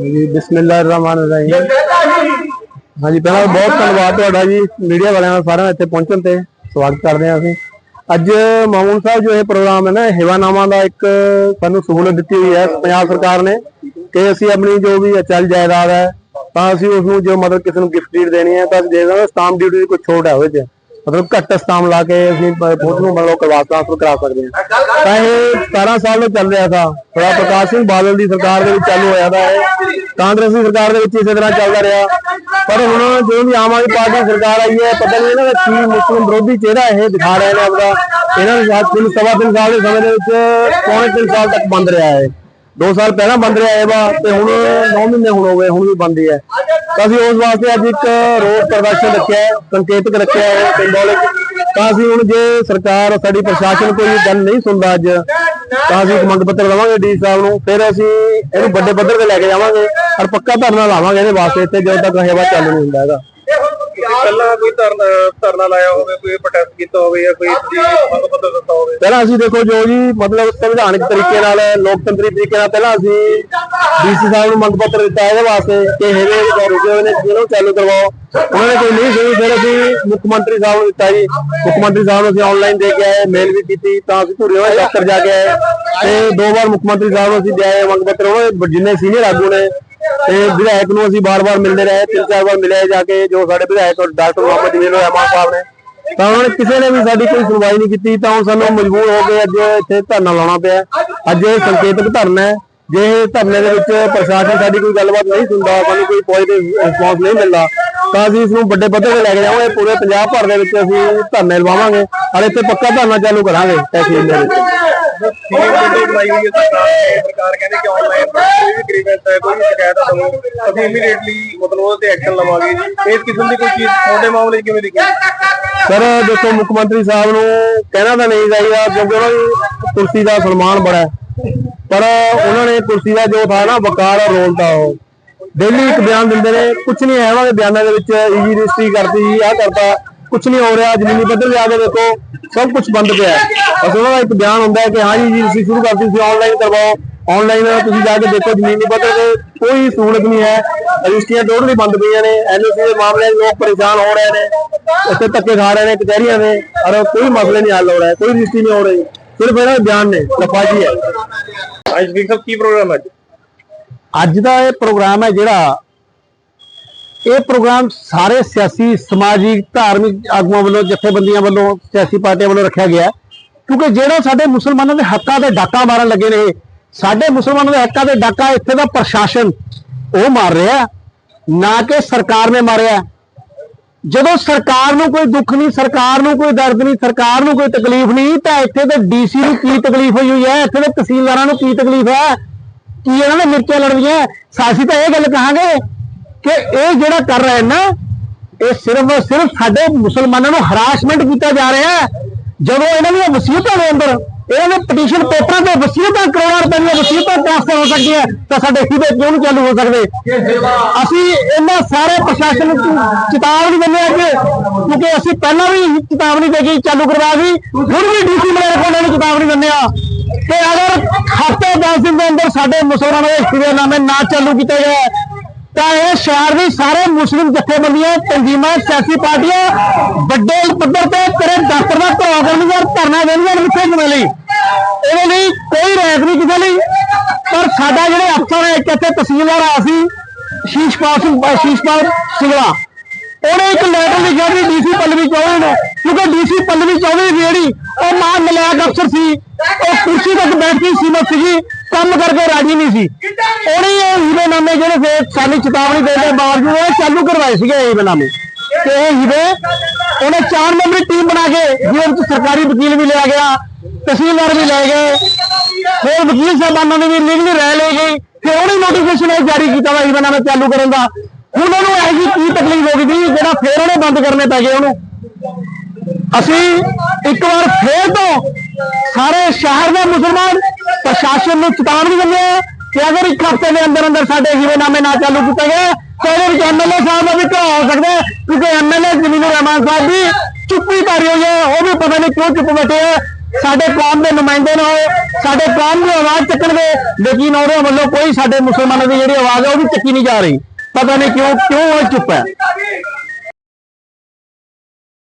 ਜੀ ਬਿਸਮਿਲ੍ਲਾਹਿਰਰਹਿਮਾਨਿਰਰਹੀਮ ਹਾਂਜੀ ਪਹਿਲਾਂ ਬਹੁਤ ਧੰਨਵਾਦ ਤੁਹਾਡਾ ਜੀ ਮੀਡੀਆ ਵਾਲਿਆਂ ਦਾ ਸਾਰਿਆਂ ਇੱਥੇ ਪਹੁੰਚਣ ਤੇ ਸਵਾਗਤ ਕਰਦੇ ਹਾਂ ਅਸੀਂ। ਅੱਜ ਮਾਮੂਨ ਸਾਹਿਬ ਜੋ ਇਹ ਪ੍ਰੋਗਰਾਮ ਹੈ ਨਾ ਹੇਵਾਨਾਮਾ ਦਾ ਇੱਕ ਸਾਨੂੰ ਸਹੂਲਤ ਦਿੱਤੀ ਹੋਈ ਹੈ ਪੰਜਾਬ ਸਰਕਾਰ ਨੇ ਕਿ ਅਸੀਂ ਆਪਣੀ ਜੋ ਵੀ ਅਚਲ ਜਾਇਦਾਦ ਹੈ ਤਾਂ ਅਸੀਂ ਉਸ ਨੂੰ ਜੋ ਮਤਲਬ ਕਿਸੇ ਨੂੰ ਗਿਫਟ ਡੀਡ ਦੇਣੀ ਹੈ ਤਾਂ ਅਸੀਂ ਦੇ ਦਾਂਗੇ ਸਟਾਂਪ ਡਿਊਟੀ ਦੀ ਕੋਈ ਛੋਟ ਹੈ ਉਹਦੇ 'ਚ। ਮਤਲਬ ਘੱਟ ਸਟਾਂਪ ਲਾ ਕੇ ਅਸੀਂ ਫੋਟੋ ਨੂੰ ਮਤਲਬ ਕਰਵਾ ਟ੍ਰਾਂਸਫਰ ਕਰਾ ਸਕਦੇ ਹਾਂ। ਤਾਂ ਇਹ 17 ਸਾਲ ਤੋਂ ਚੱਲ ਰਿਹਾ था ਥੋੜਾ ਪ੍ਰਕਾਸ਼ ਸਿੰਘ ਬਾਦਲ ਦੀ ਸਰਕਾਰ ਦੇ ਵਿੱਚ ਚਾਲੂ ਹੋਇਆ ਤਾਂ ਇਹ। ਕਾਂਗਰਸੀ ਸਰਕਾਰ ਦੇ ਵਿੱਚ ਇਸੇ ਤਰ੍ਹਾਂ ਚੱਲਦਾ ਰਿਹਾ। ਪਰ ਹੁਣ ਜਦੋਂ ਦੀ ਆਮ ਆਦਮੀ ਪਾਰਟੀ ਸਰਕਾਰ ਆਈ ਹੈ, ਪਤਾ ਨਹੀਂ ਇਹਨਾਂ ਦਾ ਕੀ ਮੁਸਲਿਮ ਵਿਰੋਧੀ ਚਿਹਰਾ ਇਹ ਦਿਖਾ ਰਹੇ ਨੇ ਆਪਦਾ। ਇਹਨਾਂ ਨੂੰ ਸਾਥ ਤਿੰਨ ਸਵਾ ਤਿੰਨ ਸਾਲ ਦੇ ਸਮੇਂ ਦੇ ਵਿੱਚ ਪੌਣੇ ਤਿੰਨ ਸਾਲ ਤੱਕ ਬੰਦ ਰਿਹਾ ਹੈ ਦੋ ਸਾਲ ਪਹਿਲਾਂ ਬੰਦ ਰਿਹਾ ਹੈ ਵਾ ਤੇ ਹੁਣ 9 ਮਹੀਨੇ ਹੁਣ ਹੋ ਗਏ, ਹੁਣ ਵੀ ਬੰਦ ਹੀ ਹੈ। ਤਾਂ ਅਸੀਂ ਉਸ ਵਾਸਤੇ ਅੱਜ ਇੱਕ ਰੋਸ ਪ੍ਰਦਰਸ਼ਨ ਰੱਖਿਆ ਹੈ, ਸੰਕੇਤਕ ਰੱਖਿਆ ਹੈ ਸਿੰਬੋਲਿਕ ਤਾਂ ਅਸੀਂ ਹੁਣ ਜੇ ਸਰਕਾਰ ਸਾਡੀ ਪ੍ਰਸ਼ਾਸਨ ਕੋਈ ਗੱਲ ਨਹੀਂ ਸੁਣਦਾ ਅੱਜ, ਤਾਂ ਅਸੀਂ ਇੱਕ ਮੰਗ ਪੱਤਰ ਦੇਵਾਂਗੇ ਡੀ ਸਾਹਿਬ ਨੂੰ, ਫਿਰ ਅਸੀਂ ਇਹਨੂੰ ਵੱਡੇ ਪੱਧਰ ਤੇ ਲੈ ਕੇ ਜਾਵਾਂਗੇ ਔਰ ਪੱਕਾ ਧਰਨਾ ਲਾਵਾਂਗੇ ਇਹਦੇ ਵਾਸਤੇ, ਇੱਥੇ ਜਦੋਂ ਤੱਕ ਹਵਾ ਚੱਲ ਨਹੀਂ ਹੁੰਦਾ ਹੈਗਾ। ਪਹਿਲਾਂ ਕੋਈ ਧਰਨਾ ਧਰਨਾ ਲਾਇਆ ਹੋਵੇ ਕੋਈ ਪ੍ਰੋਟੈਸਟ ਕੀਤਾ ਹੋਵੇ ਜਾਂ ਕੋਈ ਮੰਗ ਪੱਤਰ ਦਿੱਤਾ ਹੋਵੇ। ਪਹਿਲਾਂ ਅਸੀਂ ਦੇਖੋ ਜੋ ਜੀ ਮਤਲਬ ਸੰਵਿਧਾਨਕ ਤਰੀਕੇ ਨਾਲ ਲੋਕਤੰਤਰੀ ਤਰੀਕੇ ਨਾਲ ਪਹਿਲਾਂ ਅਸੀਂ ਡੀਸੀ ਸਾਹਿਬ ਨੂੰ ਮੰਗ ਪੱਤਰ ਦਿੱਤਾ ਇਹਦੇ ਵਾਸਤੇ ਕਿ ਹੈਗੇ ਜੋ ਰੁਕੇ ਹੋਏ ਨੇ ਜਿਹਨੂੰ ਚਾਲੂ ਕਰਵਾਓ। ਉਹਨਾਂ ਨੇ ਕੋਈ ਨਹੀਂ ਸੁਣੀ ਫਿਰ ਅਸੀਂ ਮੁੱਖ ਮੰਤਰੀ ਸਾਹਿਬ ਨੂੰ ਦਿੱਤਾ ਜੀ। ਮੁੱਖ ਮੰਤਰੀ ਸਾਹਿਬ ਨੂੰ ਅਸੀਂ ਆਨਲਾਈਨ ਦੇ ਕੇ ਆਏ ਮੇਲ ਵੀ ਕੀਤੀ ਤਾਂ ਅਸੀਂ ਧੂਰੀ ਵਾਲੇ ਦਫ਼ਤਰ ਜਾ ਕੇ ਆਏ। ਤੇ ਦੋ ਵਾਰ ਮੁੱਖ ਮੰਤਰੀ ਸਾਹਿਬ ਨੂੰ ਅਸੀਂ ਦੇ ਆਏ ਮੰਗ ਪੱਤਰ ਉਹਨਾਂ ਦੇ ਜਿੰਨੇ ਸੀਨੀਅਰ ਆਗੂ ਨੇ ਤੇ ਵਿਧਾਇਕ ਨੂੰ ਅਸੀਂ ਬਾਰ-ਬਾਰ ਮਿਲਦੇ ਰਹੇ, ਤਿੰਨ ਚਾਰ ਵਾਰ ਮਿਲੇ ਜਾ ਕੇ, ਜੋ ਸਾਡੇ ਵਿਧਾਇਕ ਡਾਕਟਰ ਮੁਹੰਮਦ ਜਮੀਲ ਰਹਿਮਾਨ ਸਾਹਿਬ ਨੇ, ਤਾਂ ਉਹਨਾਂ ਨੇ ਕਿਸੇ ਨੇ ਵੀ ਸਾਡੀ ਕੋਈ ਸੁਣਵਾਈ ਨਹੀਂ ਕੀਤੀ, ਤਾਂ ਹੁਣ ਸਾਨੂੰ ਮਜਬੂਰ ਹੋ ਕੇ ਅੱਜ ਇੱਥੇ ਧਰਨਾ ਲਾਉਣਾ ਪਿਆ ਅੱਜ ਇਹ ਸੰਕੇਤਕ ਧਰਨਾ ਹੈ। ਜੇ ਧਰਨੇ ਦੇ ਵਿੱਚ ਪ੍ਰਸ਼ਾਸਨ ਸਾਡੀ ਕੋਈ ਗੱਲਬਾਤ ਨਹੀਂ ਸੁਣਦਾ, ਸਾਨੂੰ ਕੋਈ ਪੋਜ਼ਿਟਿਵ ਰਿਸਪੌਂਸ ਨਹੀਂ ਮਿਲਦਾ, ਤਾਂ ਅਸੀਂ ਇਸ ਨੂੰ ਵੱਡੇ ਪੱਧਰ ਤੇ ਲੈ ਕੇ ਜਾਵਾਂਗੇ। ਪੂਰੇ ਪੰਜਾਬ ਭਰ ਦੇ ਵਿੱਚ ਅਸੀਂ ਧਰਨੇ ਲਵਾਵਾਂਗੇ। ਔਰ ਇੱਥੇ ਪੱਕਾ ਧਰਨਾ ਚਾਲੂ ਕਰਾਂਗੇ ਤਹਿਸੀਲ ਦੇ ਵਿੱਚ। ਕਿਵੇਂ ਬਣਾਈ ਹੋਈ ਹੈ ਸਰਕਾਰ ਸਰਕਾਰ ਕਹਿੰਦੇ ਕਿ ਆਨਲਾਈਨ ਕੋਈ ਵੀ ਗ੍ਰੀਵੈਂਸ ਹੈ ਕੋਈ ਵੀ ਸ਼ਿਕਾਇਤ ਹੈ ਤੁਹਾਨੂੰ। ਅਸੀਂ ਇਮੀਡੀਏਟਲੀ ਮਤਲਬ ਉਹਦੇ ਤੇ ਐਕਸ਼ਨ ਲਵਾਂਗੇ ਇਸ ਕਿਸਮ ਦੀ ਕੋਈ ਚੀਜ਼ ਤੁਹਾਡੇ ਮਾਮਲੇ 'ਚ ਕਿਵੇਂ ਦਿਖੀ? ਸਰ, ਦੇਖੋ, ਮੁੱਖ ਮੰਤਰੀ ਸਾਹਿਬ ਨੂੰ ਕਹਿਣਾ ਤਾਂ ਨਹੀਂ ਚਾਹੀਦਾ, ਕਿਉਂਕਿ ਉਹਨਾਂ ਦੀ ਕੁਰਸੀ ਦਾ ਸਨਮਾਨ ਬੜਾ ਹੈ। ਪਰ ਉਹਨਾਂ ਨੇ ਕੁਰਸੀ ਦਾ ਜੋ ਥਾ ਨਾ, ਵਕਾਰ ਔਰ ਰੋਲ ਤਾਂ ਉਹ। ਡੇਲੀ ਇੱਕ ਬਿਆਨ ਦਿੰਦੇ ਨੇ ਕੁਝ ਨਹੀਂ ਹੈ ਉਹਨਾਂ ਦੇ ਬਿਆਨਾਂ ਦੇ ਵਿੱਚ ਈਜੀ ਰਜਿਸਟਰੀ ਕਰਤੀ ਆ ਕਰਤਾ। ਕੁਝ ਨਹੀਂ ਹੋ ਰਿਹਾ ਜ਼ਮੀਨੀ ਪੱਧਰ ਆ ਕੇ ਦੇਖੋ ਸਭ ਕੁਝ ਬੰਦ ਪਿਆ ਹੈ। ਬਸ ਉਹਨਾਂ ਦਾ ਇੱਕ ਬਿਆਨ ਹੁੰਦਾ ਹੈ ਕਿ ਹਾਂ ਜੀ ਈਜੀ ਰਜਿਸਟਰੀ ਸ਼ੁਰੂ ਕਰਤੀ ਸੀ ਆਨਲਾਈਨ ਕਰਵਾਓ। ਆਨਲਾਈਨ ਤੁਸੀਂ ਜਾ ਕੇ ਦੇਖੋ ਜ਼ਮੀਨੀ ਪੱਧਰ ਤੇ ਕੋਈ ਸਹੂਲਤ ਨਹੀਂ ਹੈ। ਰਜਿਸਟਰੀਆਂ ਟੋਟਲੀ ਬੰਦ ਪਈਆਂ ਨੇ ਐਨਓਸੀ ਦੇ ਮਾਮਲੇ 'ਚ ਲੋਕ ਪਰੇਸ਼ਾਨ ਹੋ ਰਹੇ ਨੇ ਇੱਥੇ ਧੱਕੇ ਖਾ ਰਹੇ ਨੇ ਕਚਹਿਰੀਆਂ ਦੇ ਔਰ ਕੋਈ ਮਸਲੇ ਨਹੀਂ ਹੱਲ ਹੋ ਰਿਹਾ ਕੋਈ ਰਜਿਸਟਰੀ ਨਹੀਂ ਹੋ ਰਹੀ। ਸਿਰਫ ਇਹਨਾਂ ਦੇ ਬਿਆਨ ਨੇ ਲਫਾਜੀ ਹੈ ਅੱਜ ਵੀ ਸਭ ਕੀ ਪ੍ਰੋਗਰਾਮ ਹੈ ਅੱਜ? ਦਾ ਇਹ ਪ੍ਰੋਗਰਾਮ ਹੈ ਜਿਹੜਾ ਇਹ ਪ੍ਰੋਗਰਾਮ ਸਾਰੇ ਸਿਆਸੀ, ਸਮਾਜਿਕ, ਧਾਰਮਿਕ ਆਗੂਆਂ ਵੱਲੋਂ, ਜਥੇਬੰਦੀਆਂ ਵੱਲੋਂ, ਸਿਆਸੀ ਪਾਰਟੀਆਂ ਵੱਲੋਂ ਰੱਖਿਆ ਗਿਆ ਕਿਉਂਕਿ ਜਿਹੜਾ ਸਾਡੇ ਮੁਸਲਮਾਨਾਂ ਦੇ ਹੱਕਾਂ ਦੇ ਡਾਕਾ ਮਾਰਨ ਲੱਗੇ ਨੇ ਸਾਡੇ ਮੁਸਲਮਾਨਾਂ ਦੇ ਹੱਕਾਂ ਤੇ ਡਾਕਾ ਇੱਥੇ ਦਾ ਪ੍ਰਸ਼ਾਸਨ ਉਹ ਮਾਰ ਰਿਹਾ ਨਾ ਕਿ ਸਰਕਾਰ ਨੇ ਮਾਰਿਆ ਜਦੋਂ ਸਰਕਾਰ ਨੂੰ ਕੋਈ ਦੁੱਖ ਨਹੀਂ, ਸਰਕਾਰ ਨੂੰ ਕੋਈ ਦਰਦ ਨਹੀਂ, ਸਰਕਾਰ ਨੂੰ ਕੋਈ ਤਕਲੀਫ ਨਹੀਂ, ਤਾਂ ਇੱਥੇ ਦੇ ਡੀਸੀ ਨੂੰ ਕੀ ਤਕਲੀਫ ਹੋਈ ਹੋਈ ਹੈ? ਇੱਥੇ ਦੇ ਤਹਿਸੀਲਦਾਰਾਂ ਨੂੰ ਕੀ ਤਕਲੀਫ ਹੈ? ਕੀ ਇਹਨਾਂ ਨੇ ਮਿਰਚਾਂ ਲੜਵੀਆਂ ਸਾਸੀ ਤਾਂ ਇਹ ਗੱਲ ਕਹਾਂਗੇ ਕਿ ਇਹ ਜਿਹੜਾ ਕਰ ਰਹੇ ਨਾ, ਇਹ ਸਿਰਫ ਸਿਰਫ ਸਾਡੇ ਮੁਸਲਮਾਨਾਂ ਨੂੰ ਹਰਾਸਮੈਂਟ ਕੀਤਾ ਜਾ ਰਿਹਾ ਹੈ। ਜਦੋਂ ਇਹਨਾਂ ਦੀਆਂ ਵਸੀਅਤਾਂ ਦੇ ਅੰਦਰ, ਇਹਨਾਂ ਦੇ ਪਟੀਸ਼ਨ ਪੇਪਰਾਂ ਤੇ ਵਸੀਅਤਾਂ, ਕਰੋੜਾਂ ਰੁਪਏ ਦੀਆਂ ਵਸੀਅਤਾਂ ਟ੍ਰਾਂਸਫਰ ਹੋ ਸਕਦੀਆਂ, ਤਾਂ ਸਾਡੇ ਹਿੱਦੇ ਕਿਉਂ ਨਹੀਂ ਚਾਲੂ ਹੋ ਸਕਦੇ? ਅਸੀਂ ਇਹਨਾਂ ਸਾਰੇ ਪ੍ਰਸ਼ਾਸਨ ਨੂੰ ਚੇਤਾਵਨੀ ਦਿੰਦੇ ਹਾਂ ਕਿ, ਕਿਉਂਕਿ ਅਸੀਂ ਪਹਿਲਾਂ ਵੀ ਚੇਤਾਵਨੀ ਦੇ ਕੇ ਚਾਲੂ ਕਰਵਾ ਸੀ ਫਿਰ ਵੀ ਡੀਸੀ ਮਲੇਰਕੋਟਲਾ ਨੂੰ ਚੇਤਾਵਨੀ ਦਿੰਦੇ ਹਾਂ। ਕਿ ਅਗਰ ਹਫ਼ਤੇ 10 ਦਿਨ ਦੇ ਅੰਦਰ ਸਾਡੇ ਮੁਸਲਮਾਨਾਂ ਦੇ ਇਸਤੀਫੇਨਾਮੇ ਨਾ ਚਾਲੂ ਕੀਤੇ ਗਏ ਤਾਂ ਇਹ ਸ਼ਹਿਰ ਦੀ ਸਾਰੇ ਮੁਸਲਿਮ ਜਥੇਬੰਦੀਆਂ ਤੰਜ਼ੀਮਾਂ ਸਿਆਸੀ ਪਾਰਟੀਆਂ, ਵੱਡੇ ਪੱਧਰ ਤੇ ਤੇਰੇ ਦਫ਼ਤਰ ਦਾ ਘਰਾਓ ਕਰਨਗੀਆਂ ਧਰਨਾ ਦੇਣਗੀਆਂ ਵਿਖੇ ਕਿਵੇਂ ਲਈ। ਇਹਦੇ ਲਈ ਕੋਈ ਰੈਕ ਨਹੀਂ ਕਿਸੇ ਲਈ। ਪਰ ਸਾਡਾ ਜਿਹੜੇ ਅਫਸਰ ਹੈ ਇੱਕ ਇੱਥੇ ਤਹਿਸੀਲਦਾਰ ਆ ਸੀ, ਸ਼ੀਸ਼ਪਾਲ ਸਿੰਘ ਸ਼ੀਸ਼ਪਾਲ ਸਿੰਘਲਾ। ਉਹਨੇ ਇੱਕ ਲੈਟਰ ਲਿਖਿਆ ਵੀ ਡੀਸੀ ਪੱਲਵੀ ਚੌਧਰੀ ਨੂੰ, ਕਿਉਂਕਿ ਡੀਸੀ ਪੱਲਵੀ ਚੌਧਰੀ ਦੀ ਜਿਹੜੀ ਉਹ ਨਲਾਇਕ ਅਫਸਰ ਸੀ। ਉਹ ਕੁਰਸੀ ਤੱਕ ਬੈਠ ਕੇ ਸੀਮਤ ਸੀਗੀ ਕੰਮ ਕਰਕੇ ਰਾਜੀ ਨਹੀਂ ਸੀ। ਉਹਨੇ ਇਹ ਹੀਵੇਨਾਮੇ ਜਿਹੜੇ ਫਿਰ ਸਾਡੀ ਚੇਤਾਵਨੀ ਦੇਣ ਦੇ ਬਾਵਜੂਦ ਉਹ ਚਾਲੂ ਕਰਵਾਏ ਸੀਗੇ ਇਹ ਹੀਵੇਨਾਮੇ ਤੇ ਇਹ ਹੀਵੇ ਉਹਨੇ ਚਾਰ ਮੈਂਬਰੀ ਟੀਮ ਬਣਾ ਕੇ, ਜਿਹਦੇ ਵਿੱਚ ਸਰਕਾਰੀ ਵਕੀਲ ਵੀ ਲਿਆ ਗਿਆ, ਤਹਿਸੀਲਦਾਰ ਵੀ ਲੈ ਗਏ, ਫਿਰ ਵਕੀਲ ਸਾਹਿਬਾਨਾਂ ਨੇ ਵੀ ਲੀਗਲੀ ਰਾਇ ਲਈ ਗਈ, ਤੇ ਉਹਨੇ ਨੋਟੀਫਿਕੇਸ਼ਨ ਇਹ ਜਾਰੀ ਕੀਤਾ ਵਾ ਹੀਵੇਨਾਮੇ ਚਾਲੂ ਕਰਨ ਦਾ। ਹੁਣ ਉਹਨੂੰ ਇਹ ਜੀ ਕੀ ਤਕਲੀਫ ਹੋ ਗਈ ਸੀ ਜਿਹੜਾ ਫੇਰ ਉਹਨੇ ਬੰਦ ਕਰਨੇ ਪੈ ਗਏ ਉਹਨੂੰ। ਅਸੀਂ ਇੱਕ ਵਾਰ ਫੇਰ ਤੋਂ ਸਾਰੇ ਸ਼ਹਿਰ ਦੇ ਮੁਸਲਮਾਨ ਪ੍ਰਸ਼ਾਸਨ ਨੂੰ ਚੇਤਾਵਨੀ ਦਿੰਦੇ ਹਾਂ ਕਿ ਅਗਰ ਇੱਕ ਹਫ਼ਤੇ ਦੇ ਅੰਦਰ ਅੰਦਰ ਸਾਡੇ ਹੀਵੇਨਾਮੇ ਨਾ ਚਾਲੂ ਕੀਤੇ ਗਏ, ਤਾਂ ਇਹਦੇ ਵਿੱਚ ਐਮਐਲਏ ਸਾਹਿਬ ਦਾ ਵੀ ਘਾਹ ਹੋ ਸਕਦਾ ਹੈ, ਕਿਉਂਕਿ ਐਮਐਲਏ ਜ਼ਮੀਨੁਰ ਰਹਿਮਾਨ ਸਾਹਿਬ ਵੀ ਚੁੱਪੀ ਕਰ ਰਹੀ ਹੋਈ ਹੈ, ਉਹ ਵੀ ਪਤਾ ਨਹੀਂ ਕਿਉਂ ਚੁੱਪ ਬੈਠੇ ਹੈ ਸਾਡੇ ਕੌਮ ਦੇ ਨੁਮਾਇੰਦੇ ਨਾ ਹੋਏ, ਸਾਡੇ ਕੌਮ ਦੀ ਆਵਾਜ਼ ਚੱਕਣਗੇ ਲੇਕਿਨ ਉਹਦੇ ਵੱਲੋਂ ਕੋਈ ਸਾਡੇ ਮੁਸਲਮਾਨਾਂ ਦੀ ਜਿਹੜੀ ਆਵਾਜ਼ ਹੈ ਉਹ ਵੀ ਚੱਕੀ ਨਹੀਂ ਜਾ ਰਹੀ। ਪਤਾ ਨਹੀਂ ਕਿਉਂ ਕਿਉਂ ਉਹ ਚੁੱਪ ਹੈ।